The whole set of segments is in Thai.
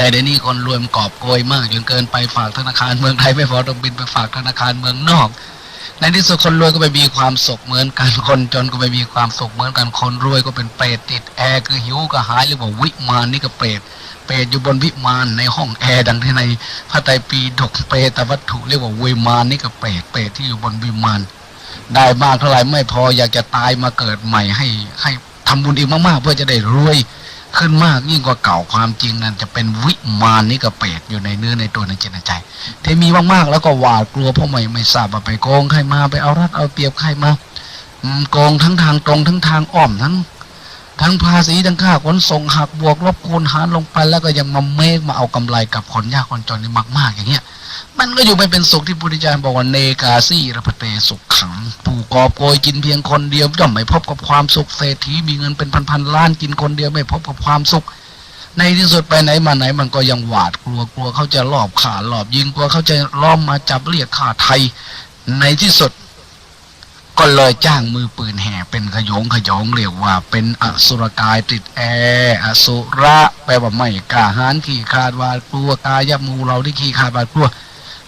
แต่เดี๋ยวนี้คนรวยมันกอบโกยมากจนเกินไปฝากธนาคารเมืองไทยไม่พอต้องบินไปฝากธนาคารเมืองนอก ในที่สุดคนรวยก็ไปมีความสุขเหมือนกันคนจนก็ไปมีความสุขเหมือนกันคนรวยก็เป็นเปรตติดแอร์คือหิวก็หายหรือว่าวิมานนี่ก็เปรตเปรตอยู่บนวิมานในห้องแอร์ดังที่ในพระไตรปิฎกเปรตวัตถุเรียกว่าวิมานนี่ก็เปรตเปรตที่อยู่บนวิมานได้มากเท่าไหร่ไม่พออยากจะตายมาเกิดใหม่ให้ให้ทำบุญอีกมากๆเพื่อจะได้รวย ขึ้นมากยิ่งกว่าเก่าความจริงนั้นจะเป็นวิมานนี่ก็เปรตอยู่ในเนื้อในตัวในจิตในใจที่มีมากๆแล้วก็หวาดกลัวเพราะไม่ไม่ทราบว่าไปโกงใครมาไปเอารัดเอาเปรียบใครมาอืมโกงทั้งทางตรงทั้งทางอ้อมทั้งทั้งภาษีทั้งค่าขนส่งหักบวกลบคูณหารลงไปแล้วก็ยังมาเมกมาเอากำไรกับคนยากคนจนนี่มาก ๆ อย่างเงี้ย มันก็อยู่ไม่เป็นสุขที่พุทธเจ้าบอกว่าเนกาซี่ระพเตสุขขังผู้กอบโกยกินเพียงคนเดียวย่อมไม่พบกับความสุขเศรษฐีมีเงินเป็นพันๆล้านกินคนเดียวไม่พบกับความสุข ในที่สุดไปไหนมาไหนมันก็ยังหวาดกลัวกลัวเขาจะลอบขาลอบยิงกลัวเขาจะล้อมมาจับเรียกฆ่าไทย ในที่สุดก็เลยจ้างมือปืนแห่เป็นขยงขยองเรียกว่า เป็นอสุรกายติดแอร์อสุระแปลว่าไม่กล้าหาญขี้ขาดวาดกลัวกายมูเราที่ขี้ขาดวาดกลัว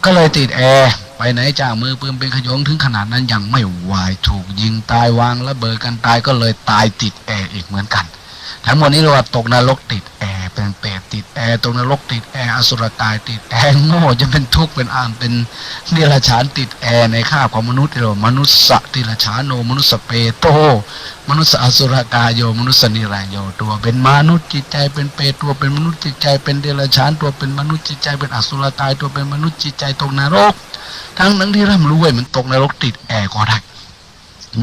ก็เลยติดแอร์ไปไหนจ้างมือปืนเป็นขยงถึงขนาดนั้นยังไม่ไหวถูกยิงตายวางระเบิดกันตายก็เลยตายติดแอร์อีกเหมือนกัน ทั้งหมดนี้เรียกว่าตกนรกติดแอร์ เป็นเปรตติดแอร์ตกนรกติดแอร์อสุรกายติดแอร์โง่จะเป็นทุกข์เป็นอามเป็นเนรชานติดแอร์ในข้าของมนุษย์เรียกว่ามนุษย์สติรชานโนมนุษย์สเปโต มนุษย์อสุรกายโยมนุษย์นิรายโยตัวเป็นมนุษย์จิตใจเป็นเปรตตัวเป็นมนุษย์จิตใจเป็นเดรัจฉานตัวเป็นมนุษย์จิตใจเป็นอสุรกายตัวเป็นมนุษย์จิตใจตกนรก ทั้งนั้นที่ร่ำรวยมันตกนรกติดแอร์ก็ได้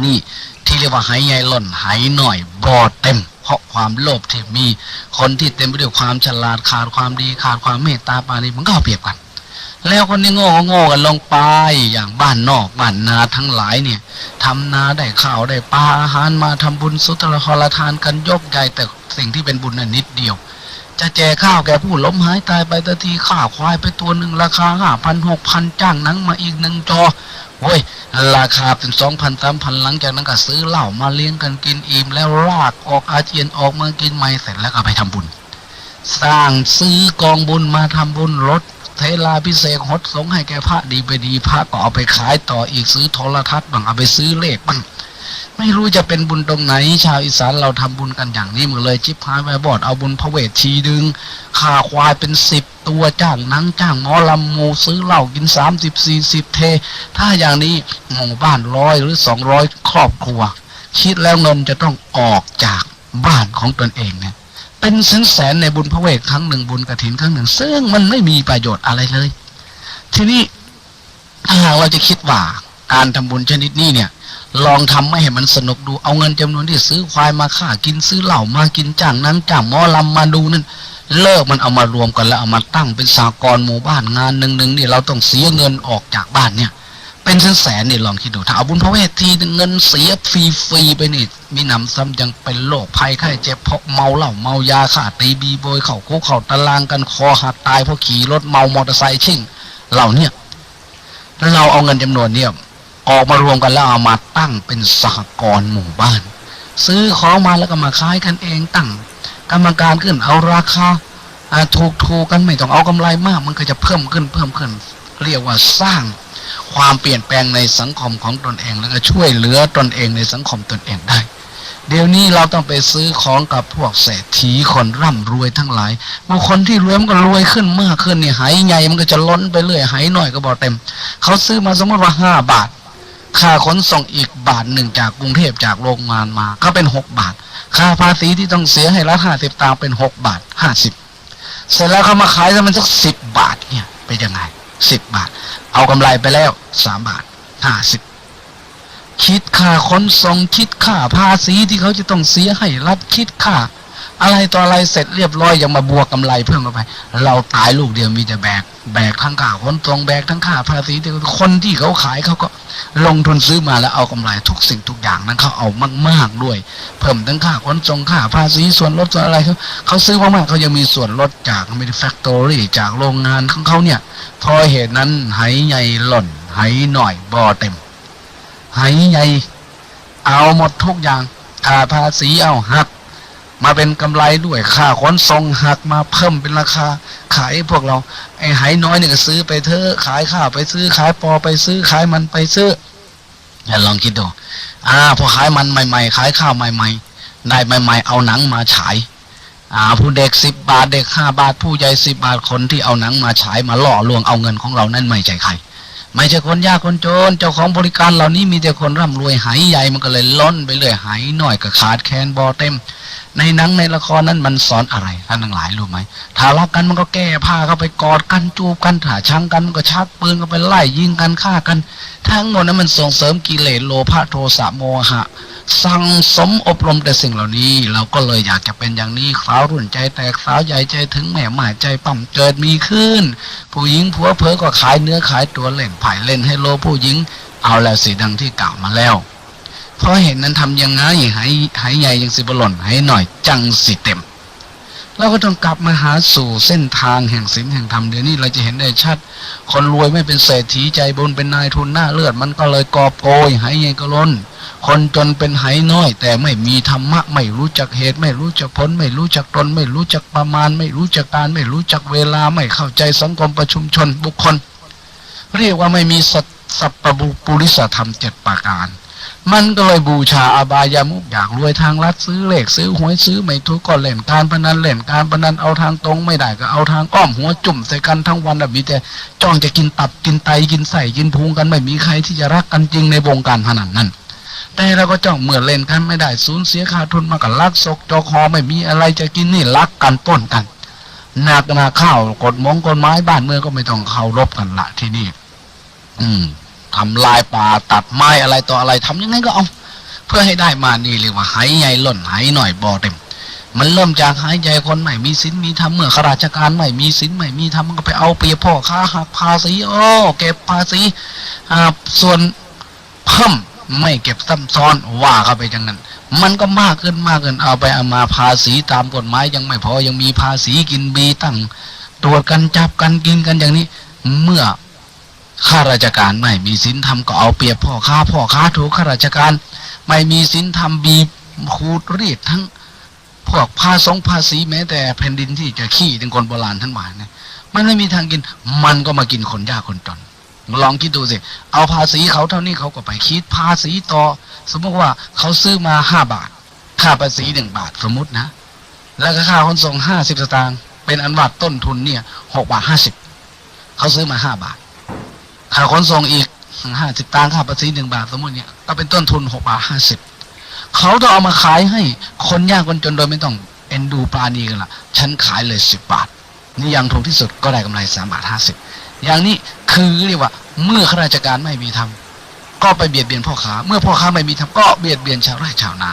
นี่ที่เรียกว่าหายใหญ่หล่นหายหน่อยบ่อเต็ม เพราะความโลภที่มีคนที่เต็มไปด้วยความฉลาดขาดความดีขาดความเมตตาปาณีมันก็เอาเปรียบกัน แล้วคนที่โง่ก็โง่กันลงไปอย่างบ้านนอกบ้านนาทั้งหลายเนี่ยทำนาได้ข้าวได้ปลาอาหารมาทำบุญสุตรครทานกันยกใหญ่แต่สิ่งที่เป็นบุญน่ะนิดเดียวจะแจกข้าวแก่ผู้ล้มหายตายไปตะทีข้าควายไปตัวหนึ่งราคาห้าพันหกพันจ้างนังมาอีกหนึ่งจอ โอ้ยราคาเป็นสองพันสามพันหลังจากนั้นก็ซื้อเหล้ามาเลี้ยงกันกินอิ่มแล้วรากออกอาเจียนออกมากินใหม่เสร็จแล้วก็ไปทำบุญ สร้างซื้อกองบุญมาทำบุญรถเทลาพิเศษหดสงให้แกพระดีไปดีพระก็เอาไปขายต่ออีกซื้อโทรทัศน์บ้างเอาไปซื้อเลขบ้างไม่รู้จะเป็นบุญตรงไหน ชาวอีสานเราทำบุญกันอย่างนี้หมดเลยจิบหายไปบอดเอาบุญพระเวทชีดึงข่าควายเป็นสิบ ตัวจ้างนังจ้างหมอลำหมูซื้อเหล้ากินสามสิบสี่สิบเท ถ้าอย่างนี้หมู่บ้านร้อยหรือสองร้อยครอบครัว คิดแล้วเงินจะต้องออกจากบ้านของตนเองเนี่ยเป็นแสนแสนในบุญพระเวทครั้งหนึ่งบุญกระถินครั้งหนึ่ง ซึ่งมันไม่มีประโยชน์อะไรเลย ทีนี้ถ้าหากเราจะคิดว่าการทำบุญชนิดนี้เนี่ย ลองทำไม่ให้มันสนุกดูเอาเงินจำนวนที่ซื้อควายมาฆ่ากินซื้อเหล้ามากินจ้างนั้นจ้างหมอลำมาดูนั่น เลิกมันเอามารวมกันแล้วเอามาตั้งเป็นสากลหมู่บ้านงานหนึ่งหนึ่งนี่เราต้องเสียเงินออกจากบ้านเนี่ย เป็นแสนแสนนี่ลองคิดดูถ้าเอาบุญพระเวททีเงินเสียฟรีๆไปนี่มีหนำซ้ำยังเป็นโรคภัยไข้เจ็บเพราะเมาเหล้าเมายาขาดตีบีโบยเข่าคุกเข่าตารางกันคอหักตายเพราะขี่รถเมามอเตอร์ไซค์ชิ่งเหล่าเนี้ยเราเอาเงินจำนวนเนี่ยออกมารวมกันแล้วเอามาตั้งเป็นสหกรณ์หมู่บ้าน ซื้อของมาแล้วก็มาขายกันเองตั้ง กรรมการขึ้นเอาราคาถูกถูกๆกันไม่ต้องเอากำไรมาก มันก็จะเพิ่มขึ้นเพิ่มขึ้น เรียกว่าสร้างความเปลี่ยนแปลงในสังคมของตนเอง แล้วก็ช่วยเหลือตนเองในสังคมตนเองได้ เดี๋ยวนี้เราต้องไปซื้อของกับพวกเศรษฐีคนร่ำรวยทั้งหลายบางคนที่รวยมันก็รวยขึ้นมากขึ้นเนี่ยหายใหญ่มันก็จะล้นไปเรื่อยหายหน่อยก็บอกเต็ม เขาซื้อมาสมมติว่าห้าบาท ค่าขนส่งอีกบาทหนึ่งจากกรุงเทพจากโรงงานมา ก็เป็นหกบาท ค่าภาษีที่ต้องเสียให้รัฐห้าสิบตางเป็นหกบาทห้าสิบเสร็จแล้วเขามาขายแล้วมันสักสิบบาทเนี่ยเป็นยังไงสิบบาท เอากำไรไปแล้วสามบาทห้าสิบคิดค่าขนส่งคิดค่าภาษีที่เขาจะต้องเสียให้รัฐคิดค่า อะไรต่ออะไรเสร็จเรียบร้อยยังมาบวกกำไรเพิ่มเข้าไป เราตายลูกเดียวมีแต่แบก แบกทั้งค่าขนส่งแบกทั้งค่าภาษีที่คนที่เขาขายเขาก็ลงทุนซื้อมาแล้วเอากำไรทุกสิ่งทุกอย่างนั้นเขาเอามาก ๆด้วย เพิ่มทั้งค่าขนส่งค่าภาษีส่วนลดส่วนอะไรเขาเขาซื้อมากๆเขายังมีส่วนลดจาก manufactory จากโรงงานของเขาเนี่ยพราะเหตุนั้นไหใหญ่หล่นไหหน่อยบ่อเต็มไหใหญ่เอาหมดทุกอย่างค่าภาษีเอาหัก มาเป็นกำไรด้วยค่าขนส่งหักมาเพิ่มเป็นราคา ขายพวกเรา ไอ้ไหน้อยเนี่ยก็ซื้อไปเถอะขายข้าวไปซื้อขายปอไปซื้อขายมันไปซื้อลองคิดดูอ่าพอขายมันใหม่ๆ ขายข้าวใหม่ ๆ ได้ใหม่ ๆ เอาหนังมาฉายอ่าผู้เด็กสิบบาทเด็กห้าบาท ผู้ใหญ่สิบบาทคนที่เอาหนังมาฉายมาล่อลวงเอาเงินของเรานั่นไม่ใช่ใครไม่ใช่คนยากคนจน เจ้าของบริการเหล่านี้มีแต่คนร่ำรวยหายใหญ่มันก็เลยล้นไปเรื่อยหายน่อยก็ขาดแคลนบอเต็ม ในหนังในละครนั้นมันสอนอะไรท่านทั้งหลายรู้ไหมถ้ารักกันมันก็แก้ผ้าเข้าไปกอดกันจูบกันถ้าชังกันมันก็ชักปืนเข้าไปไล่ยิงกันฆ่ากัน ทั้งหมดนั้นมันส่งเสริมกิเลสโลภะโทสะโมหะ สั่งสมอบรมแต่สิ่งเหล่านี้ เราก็เลยอยากจะเป็นอย่างนี้สาวรุ่นใจแตกสาวใหญ่ใจถึงแม่หมายใจปั่มเกิดมีขึ้น ผู้หญิงผัวเพอก็ขายเนื้อขายตัวเล่นไผ่เล่นให้โลผู้หญิง เอาแล้วสิดังที่กล่าวมาแล้ว เพราะเห็นนั้นทำยังไงหายหายใหญ่ยังสิบหล่นหายหน่อยจังสิเต็มเราก็ต้องกลับมาหาสู่เส้นทางแห่งศีลแห่งธรรมเดี๋ยวนี้เราจะเห็นได้ชัด คนรวยไม่เป็นเศรษฐีใจบุญเป็นนายทุนหน้าเลือด มันก็เลยกอบโกยหายใหญ่ก็ล้น คนจนเป็นไหน้อย แต่ไม่มีธรรมะไม่รู้จักเหตุ ไม่รู้จักผล ไม่รู้จักตน ไม่รู้จักประมาณ ไม่รู้จักการ ไม่รู้จักเวลาไม่เข้าใจสังคมประชุมชนบุคคล เรียกว่าไม่มีสัตสัพปะปุริสธรรมเจ็ดประการ มันก็เลยบูชาอบายามุกอยากรวยทางลัดซื้อเลขซื้อหวยซื้อไม่ถูกก็เล่นการพนันเล่นการพนันเอาทางตรงไม่ได้ก็เอาทางอ้อมหัวจุ่มใส่กันทั้งวันแบบมีแต่จ้องจะกินตับกินไตกินไส้กินพุงกันไม่มีใครที่จะรักกันจริงในวงการพนันนั่นแต่เราก็จ้องเหมื่อเล่นกันไม่ได้สูญเสียขาดทุนมากับลักศกจอคอไม่มีอะไรจะกินนี่ลักกันป้นกันหนักนาข้าวกฎมงกฎไม้บ้านเมืองก็ไม่ต้องเคารพกันละที่นี่อืม ทำลายป่าตัดไม้อะไรต่ออะไรทำยังไงก็เอา เพื่อให้ได้มานี่เรียกว่าหายใหญ่หล่นหายหน่อยบ่อเต็ม มันเริ่มจากหายใจคนไม่มีสินมีธรรมเมื่อข้าราชการไม่มีสินไม่มีธรรมมันก็ไปเอาเปรียบพ่อค้าหักภาษีโอ้เก็บภาษีอ่าส่วนเพิ่มไม่เก็บซ้ำซ้อนว่าเข้าไปจังนั้น มันก็มากขึ้นมากขึ้นเอาไปเอามาภาษีตามกฎหมายยังไม่พอยังมีภาษีกินบีตั้งตรวจกันจับกันกินกันอย่างนี้ เมื่อ ข้าราชการไม่มีสินธรรมก็เอาเปรียบพ่อค้าพ่อค้าถูกข้าราชการ ไม่มีสินธรรมบีบขูดรีดทั้งพวกภาษงภาษีแม้แต่แผ่นดินที่จะขี้ถึงคนโบราณท่านหมายเนี่ยมันไม่มีทางกิน มันก็มากินคนยากคนจนลองคิดดูสิ เอาภาษีเขาเท่านี้เขาก็ไปคิดภาษีต่อ สมมติว่าเขาซื้อมาห้าบาท ค่าภาษีหนึ่งบาทสมมุตินะ แล้วก็ค่าขนส่งห้าสิบสตางค์เป็นอันว่าต้นทุนเนี่ยหกบาทห้าสิบเขาซื้อมาห้าบาท ค่าขนส่งอีกห้าสิบตังค่าภาษีหนึ่งบาทสมมติเนี่ยก็เป็นต้นทุนหกบาทห้าสิบเขาต้องเอามาขายให้คนยากคนจนโดยไม่ต้องเอ็นดูปลาณีกันละฉันขายเลยสิบบาท นี่ยังถูกที่สุดก็ได้กำไรสามบาทห้าสิบอย่างนี้คือเรียกว่า เมื่อข้าราชการไม่มีทำก็ไปเบียดเบียนพ่อค้า เมื่อพ่อค้าไม่มีทำก็เบียดเบียนชาวไร่ชาวนา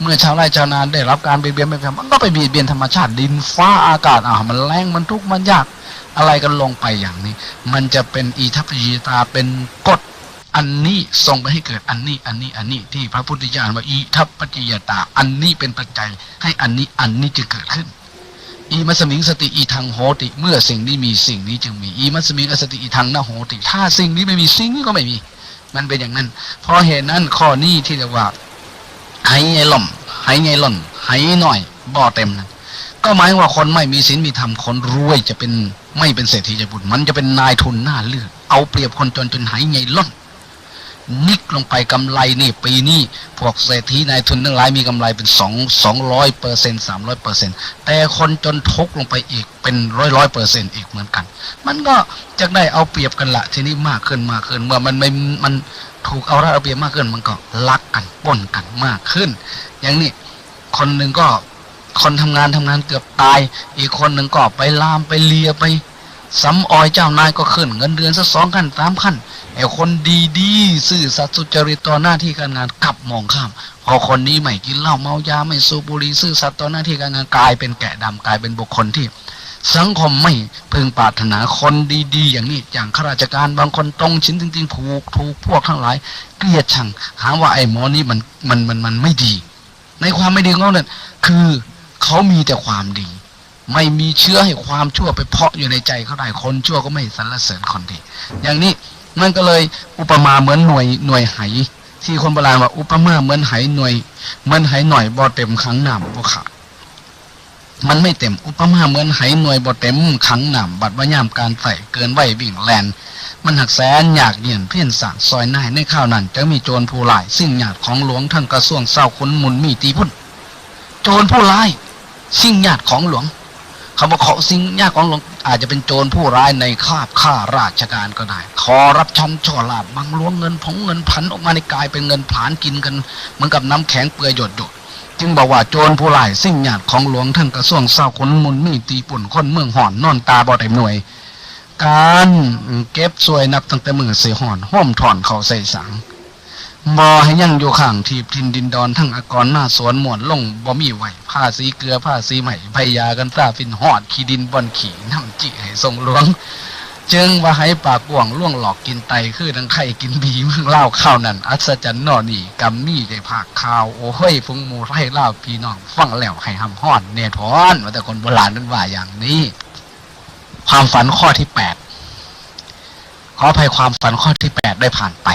เมื่อชาวไร่ชาวนาได้รับการเบียดเบียนไม่ทำมันก็ไปเบียดเบียนธรรมชาติดินฟ้าอากาศอ่ามันแรงมันทุกข์มันยาก อะไรกันลงไปอย่างนี้ มันจะเป็นอีทัพยีตาเป็นกฎอันนี้ส่งไปให้เกิดอันนี้ อันนี้ อันนี้ที่พระพุทธเจ้าว่าอีทัพปจิยตา อันนี้เป็นปัจจัยให้อันนี้อันนี้จะเกิดขึ้น อีมัสมิงสติอีทางโหติ เมื่อสิ่งนี้มีสิ่งนี้จึงมีอีมัสมิงอสติอีทางนาโหติ ถ้าสิ่งนี้ไม่มีสิ่งนี้ก็ไม่มี มันเป็นอย่างนั้น เพราะเหตุนั้นข้อนี้ที่เรียกว่าหายไงล่มหายไงหล่นหายหน่อยบ่อเต็มนั้น ก็หมายว่าคนไม่มีศีลมีธรรมคนรวยจะเป็นไม่เป็นเศรษฐีจะบุญมันจะเป็นนายทุนหน้าเลือดเอาเปรียบคนจนจนหายไงล่นนิกลงไปกำไรนี่ปีนี้พวกเศรษฐีนายทุนทั้งหลายมีกำไรเป็นสองสองร้อยเปอร์เซ็นสามร้อยเปอร์เซ็นแต่คนจนทุกลงไปอีกเป็นร้อยร้อยเปอร์เซ็นอีกเหมือนกัน มันก็จะได้เอาเปรียบกันละทีนี้มากขึ้นมากขึ้นเมื่อมันไม่มันถูกเอารัดเอาเปรียบมากขึ้นมันก็ลักกันป้นกันมากขึ้น อย่างนี้คนหนึ่งก็ คนทำงานทำงานเกือบตาย อีกคนหนึ่งก็ไปลามไปเลียไปสำออยเจ้านายก็ขึ้น เงินเดือนสักสองขั้นสามขั้นไอ้คนดีๆซื่อสัตย์สุจริตต่อหน้าที่การงานกลับมองข้ามพอคนนี้ไม่กินเหล้าเมายาไม่สูบบุหรี่ซื่อสัตย์ต่อหน้าที่การงานกลายเป็นแกะดำกลายเป็นบุคคลที่ สังคมไม่พึงปรารถนาคนดีๆ อย่างนี้อย่างข้าราชการบางคนตรงชิ้นจริงๆผูกถูกพวกทั้งหลาย เกลียดชังหาว่าไอ้หมอนี่มันมันมันมันไม่ดี ในความไม่ดีของเขาเนี่ยคือ เขามีแต่ความดี ไม่มีเชื้อให้ความชั่วไปเพาะอยู่ในใจเขาได้คนชั่วก็ไม่สรรเสริญคนดี อย่างนี้มันก็เลยอุปมาเหมือนหน่วยหน่วยไหที่คนโบราณว่าอุปมาเหมือนไหหน่วยเหมือนไหหน่อยบ่เต็มครั้งน้ำบ่ขาดมันไม่เต็มอุปมาเหมือนไหหน่วยบ่เต็มขังหนำบัดว่ายามการใส่เกินไหววิ่งแลนมันหักแสนอยากเหียนเพี้ยนสางซอยหน้ายในข้าวนั้นจะมีโจรผู้ร้ายสิ่งหยาดของหลวงทั้งกระทรวงเศร้าขุนมุนมีตีพุ่น โจรผู้ร้าย สิ่งหยาดของหลวงคำว่าขอสิ่งหยาดของหลวง อาจจะเป็นโจรผู้ร้ายในคาบข้าราชการก็ได้ ขอรับชั้นช่อลาบบังล้วงเงินผงเงินพันออกมาในกายเป็นเงินผานกินกันเหมือนกับน้ำแข็งเปื่อยหยดหยดจึงบอกว่าโจรผู้ร้ายสิ่งหยาดของหลวงท่านกระทรวงเศร้าขุนมุนมีตีปุ่นคนเมืองห่อนนอนตาบ่ได้หน่วยการเก็บสวยนับตั้งแต่มือเสียหอนห้อมถอนเขาใส่สัง บอให้ยังอยู่ข้างทีบทินดินดอนทั้งอากรหน้าสวนหมวนลงบ่มีไหวผ้าสีเกลือผ้าสีใหม่พยากันซาฟินหอดขี้ดินบอนขี่น้ำจิให้ทรงหลวงเจึงว่าให้ปากกว่างล่วงหลอกกินไตคือดังไข่กินบีเมืองเล่าข้าวนั่นอัศจรรย์นอนี่กำมีได้ผักข้าว โอ้เฮ้ยฟงมูไร่เล่าพี่น้องฟังแล้วให้หำห้อนเนทอนว่าแต่คนโบราณนั้นว่าอย่างนี้ ความฝันข้อที่แปดขออภัยความฝันข้อที่แปดได้ผ่านไป